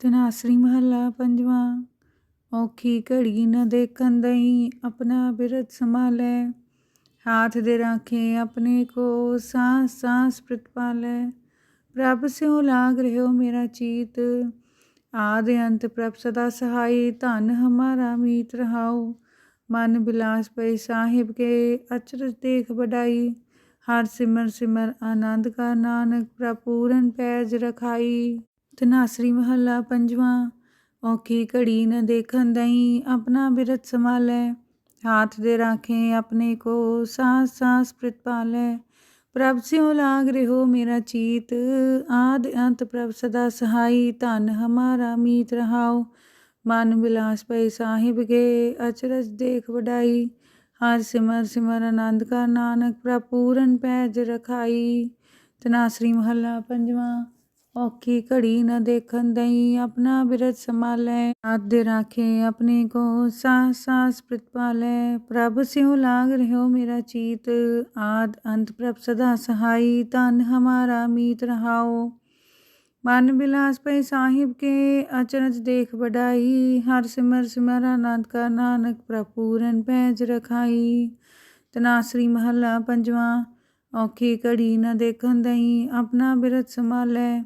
ਤਨਾਸਰੀ ਮਹੱਲਾ ਪੰਜਵਾਂ। ਔਖੀ ਘੜੀ ਨਾ ਦੇਖਣ ਦਈ ਆਪਣਾ ਬਿਰਤ ਸੰਭਾਲੈ। ਹਾਥ ਦੇ ਰਾਖੇ ਆਪਣੇ ਕੋ ਸਾਸ ਸਾਸ ਪ੍ਰਤਪਾਲੈ ਪ੍ਰਭ ਸਿਉ ਲਾਗ ਰਹਿਓ ਮੇਰਾ ਚੀਤ। ਆਦ ਅੰਤ ਪ੍ਰਭ ਸਦਾ ਸਹਾਈ, ਧਨ ਹਮਾਰਾ ਮੀਤ ਰਹਾਉ। ਮਨ ਬਿਲਾਸ ਪਈ ਸਾਹਿਬ ਕੇ ਅਚਰਜ ਦੇਖ ਬਡਾਈ ਹਰ ਸਿਮਰ ਸਿਮਰ ਆਨੰਦ ਕਾ ਨਾਨਕ ਪ੍ਰਪੂਰਨ ਪੈਜ ਰਖਾਈ। ਤਨਾਸਰੀ ਮਹੱਲਾ ਪੰਜਵਾਂ, ਔਖੀ ਘੜੀ ਨ ਦੇਖਣ ਦਈ ਆਪਣਾ ਬਿਰਤ ਸੰਭਾਲੈ, ਹਾਥ ਦੇ ਰਾਖੇ ਆਪਣੇ ਕੋ ਸਾਸ ਸਾਸ ਪ੍ਰਿਤ ਪਾਲੈ। ਪ੍ਰਭ ਸਿਉ ਲਾਗ ਰਿਹੋ ਮੇਰਾ ਚੀਤ, ਆਦ ਅੰਤ ਪ੍ਰਭ ਸਦਾ ਸਹਾਈ, ਧਨ ਹਮਾਰਾ ਮੀਤ ਰਹਾਉ। ਮਨ ਬਿਲਾਸ ਪਈ ਸਾਹਿਬ ਕੇ ਅਚਰਜ ਦੇਖ ਵਡਾਈ। ਹਰ ਸਿਮਰ ਸਿਮਰ ਆਨੰਦ ਕਰ ਨਾਨਕ, ਪ੍ਰਭ ਪੂਰਨ ਪੈਜ ਰਖਾਈ। ਤਨਾਸਰੀ ਮਹੱਲਾ ਪੰਜਵਾਂ ਔਖੀ ਘੜੀ ਨਾ ਦੇਖਣ ਦਈ, ਆਪਣਾ ਬਿਰਤ ਸੰਭਾਲੈ, ਹੱਥ ਦੇ ਰਾਖੇ ਆਪਣੇ ਕੋ ਸਾਹ ਸਾਸ ਪ੍ਰਿਤ ਪਾਲੈ। ਪ੍ਰਭ ਸਿਉ ਲਾਗ ਰਹਿਓ ਮੇਰਾ ਚੀਤ, ਆਦ ਅੰਤ ਪ੍ਰਭ ਸਦਾ ਸਹਾਈ, ਧਨ ਹਮਾਰਾ ਮੀਤ ਰਹਾਓ। ਮਨ ਬਿਲਾਸ ਪਈ ਸਾਹਿਬ ਕੇ, ਅਚਰਜ ਦੇਖ ਬਡਾਈ ਹਰ ਸਿਮਰ ਸਿਮਰ ਆਨੰਦ ਕਾ ਨਾਨਕ ਪ੍ਰਪੂਰਨ ਪੈਜ ਰਖਾਈ। ਤਨਾਸਰੀ ਮਹੱਲਾ ਪੰਜਵਾਂ, ਔਖੀ ਘੜੀ ਨਾ ਦੇਖਣ ਦਈ, ਆਪਣਾ ਬਿਰਤ ਸੰਭਾਲੈ।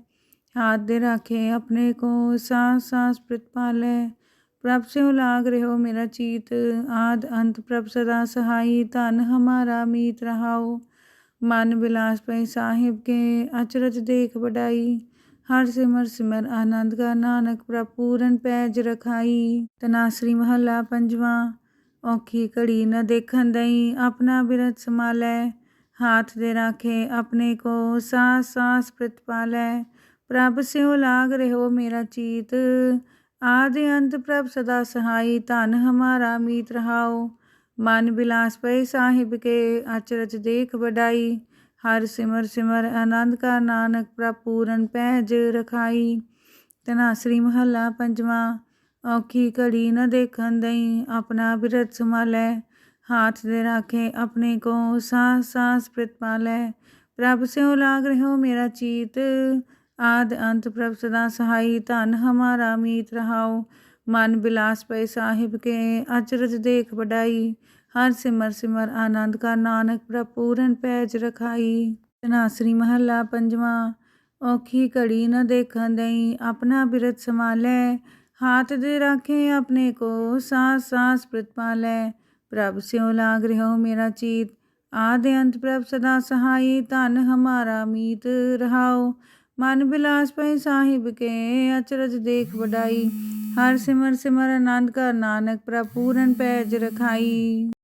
ਹਾਥ ਦੇ ਰਾਖੇ, ਆਪਣੇ ਕੋ ਸਾਸ ਸਾਸ ਪ੍ਰਿਤ ਪਾਲੈ। ਪ੍ਰਭ ਸਿਉ ਲਾਗ ਰਹਿਓ ਮੇਰਾ ਚੀਤ। ਆਦ ਅੰਤ ਪ੍ਰਭ ਸਦਾ ਸਹਾਈ। ਧਨ ਹਮਾਰਾ ਮੀਤ ਰਹਾਓ ਮਨ ਬਿਲਾਸ ਪਈ ਸਾਹਿਬ ਕੇ ਅਚਰਜ ਦੇਖ ਵਡਾਈ। ਹਰ ਸਿਮਰ ਸਿਮਰ ਆਨੰਦ ਕਾ ਨਾਨਕ ਪ੍ਰਭ ਪੂਰਨ ਪੈਜ ਰਖਾਈ। ਤਨਾਸਰੀ ਮਹੱਲਾ ਪੰਜਵਾਂ। ਔਖੀ ਘੜੀ ਨ ਦੇਖਣ ਦਈ ਆਪਣਾ ਬਿਰਤ ਸੰਭਾਲੈ। ਹਾਥ ਦੇ ਰਾਖੇ, ਆਪਣੇ ਕੋ ਸਾਸ ਸਾਸ ਪ੍ਰਿਤ ਪਾਲੈ। ਪ੍ਰਭ ਸਿਉ ਲਾਗ ਰਹਿਓ ਮੇਰਾ ਚੀਤ, ਆਦ ਅੰਤ ਪ੍ਰਭ ਸਦਾ ਸਹਾਈ, ਧਨ ਹਮਾਰਾ ਮੀਤ ਰਹਾਓ। ਮਨ ਬਿਲਾਸ ਪਏ ਸਾਹਿਬ ਕੇ, ਅਚਰਜ ਦੇਖ ਵਡਾਈ। ਹਰ ਸਿਮਰ ਸਿਮਰ ਆਨੰਦ ਕਾ ਨਾਨਕ ਪ੍ਰਭ ਪੂਰਨ ਪੈਜ ਰਖਾਈ। ਤਨਾਸਰੀ ਮਹੱਲਾ ਪੰਜਵਾਂ, ਔਖੀ ਘੜੀ ਨ ਦੇਖਣ ਦਈ, ਆਪਣਾ ਬਿਰਤ ਸੰਭਾਲੈ। ਹਾਥ ਦੇ ਰਾਖੇ ਆਪਣੇ ਕੋ, ਸਾਹ ਸਾਸ ਪ੍ਰਿਤ ਪਾਲੈ। ਪ੍ਰਭ ਸਿਉ ਲਾਗ ਰਹਿਓ ਮੇਰਾ ਚੀਤ ਆਦ ਅੰਤ ਪ੍ਰਭ ਸਦਾ ਸਹਾਈ ਧਨ ਹਮਾਰਾ ਮੀਤ ਰਹਾਉ ਮਨ ਬਿਲਾਸ ਪਏ ਸਾਹਿਬ ਕੇ ਅਚਰਜ ਦੇਖ ਬਡਾਈ ਹਰ ਸਿਮਰ ਸਿਮਰ ਆਨੰਦ ਕਾ ਨਾਨਕ ਪ੍ਰਭ ਪੂਰਨ ਪੈਜ ਰਖਾਈ ਤਨਾਸਰੀ ਮਹੱਲਾ ਪੰਜਵਾਂ ਔਖੀ ਘੜੀ ਨ ਦੇਖਣ ਦਈ ਆਪਣਾ ਬਿਰਤ ਸੰਭਾਲੈ ਹਾਥ ਦੇ ਰਾਖੇ ਆਪਣੇ ਕੋ ਸਾਸ ਸਾਸ ਪ੍ਰਿਤ ਪਾਲੈ ਪ੍ਰਭ ਸਿਉ ਲਾਗ ਰਹਿਓ ਮੇਰਾ ਚੀਤ ਆਦ ਅੰਤ ਪ੍ਰਭ ਸਦਾ ਸਹਾਈ ਧਨ ਹਮਾਰਾ ਮੀਤ ਰਹਾਉ ਮਨ ਬਿਲਾਸ ਪਈ ਸਾਹਿਬ ਕੇ, ਅਚਰਜ ਦੇਖ ਵਡਾਈ। ਹਰ ਸਿਮਰ ਸਿਮਰ ਆਨੰਦ ਕਰ ਨਾਨਕ ਪ੍ਰਭ ਪੂਰਨ ਪੈਜ ਰਖਾਈ।